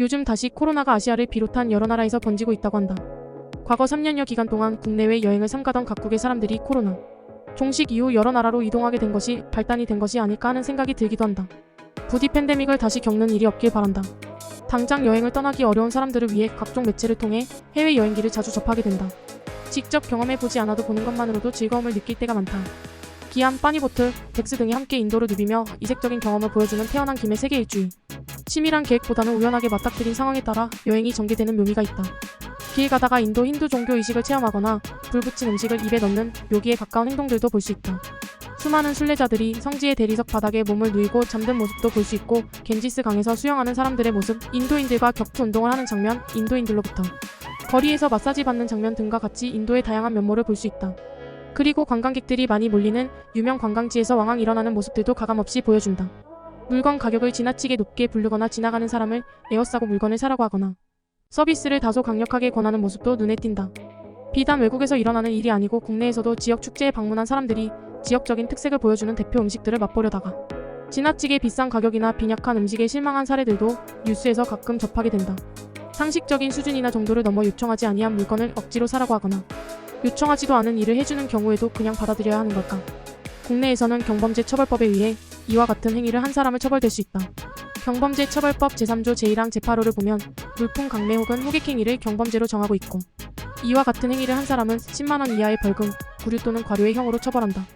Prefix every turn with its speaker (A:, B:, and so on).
A: 요즘 다시 코로나가 아시아를 비롯한 여러 나라에서 번지고 있다고 한다. 과거 3년여 기간 동안 국내외 여행을 삼가던 각국의 사람들이 코로나 종식 이후 여러 나라로 이동하게 된 것이 발단이 된 것이 아닐까 하는 생각이 들기도 한다. 부디 팬데믹을 다시 겪는 일이 없길 바란다. 당장 여행을 떠나기 어려운 사람들을 위해 각종 매체를 통해 해외 여행기를 자주 접하게 된다. 직접 경험해 보지 않아도 보는 것만으로도 즐거움을 느낄 때가 많다. 기안, 빠니보트, 덱스 등이 함께 인도를 누비며 이색적인 경험을 보여주는 태어난 김의 세계 일주일. 치밀한 계획보다는 우연하게 맞닥뜨린 상황에 따라 여행이 전개되는 묘미가 있다. 길 가다가 인도 힌두 종교 의식을 체험하거나 불 붙인 음식을 입에 넣는 묘기에 가까운 행동들도 볼 수 있다. 수많은 순례자들이 성지의 대리석 바닥에 몸을 누이고 잠든 모습도 볼 수 있고 겐지스 강에서 수영하는 사람들의 모습, 인도인들과 격투 운동을 하는 장면, 인도인들로부터 거리에서 마사지 받는 장면 등과 같이 인도의 다양한 면모를 볼 수 있다. 그리고 관광객들이 많이 몰리는 유명 관광지에서 왕왕 일어나는 모습들도 가감없이 보여준다. 물건 가격을 지나치게 높게 부르거나 지나가는 사람을 에어싸고 물건을 사라고 하거나 서비스를 다소 강력하게 권하는 모습도 눈에 띈다. 비단 외국에서 일어나는 일이 아니고 국내에서도 지역 축제에 방문한 사람들이 지역적인 특색을 보여주는 대표 음식들을 맛보려다가 지나치게 비싼 가격이나 빈약한 음식에 실망한 사례들도 뉴스에서 가끔 접하게 된다. 상식적인 수준이나 정도를 넘어 요청하지 아니한 물건을 억지로 사라고 하거나 요청하지도 않은 일을 해주는 경우에도 그냥 받아들여야 하는 걸까? 국내에서는 경범죄 처벌법에 의해 이와 같은 행위를 한 사람을 처벌될 수 있다. 경범죄 처벌법 제3조 제1항 제8호를 보면 물품 강매 혹은 호객 행위를 경범죄로 정하고 있고 이와 같은 행위를 한 사람은 10만 원 이하의 벌금, 구류 또는 과료의 형으로 처벌한다.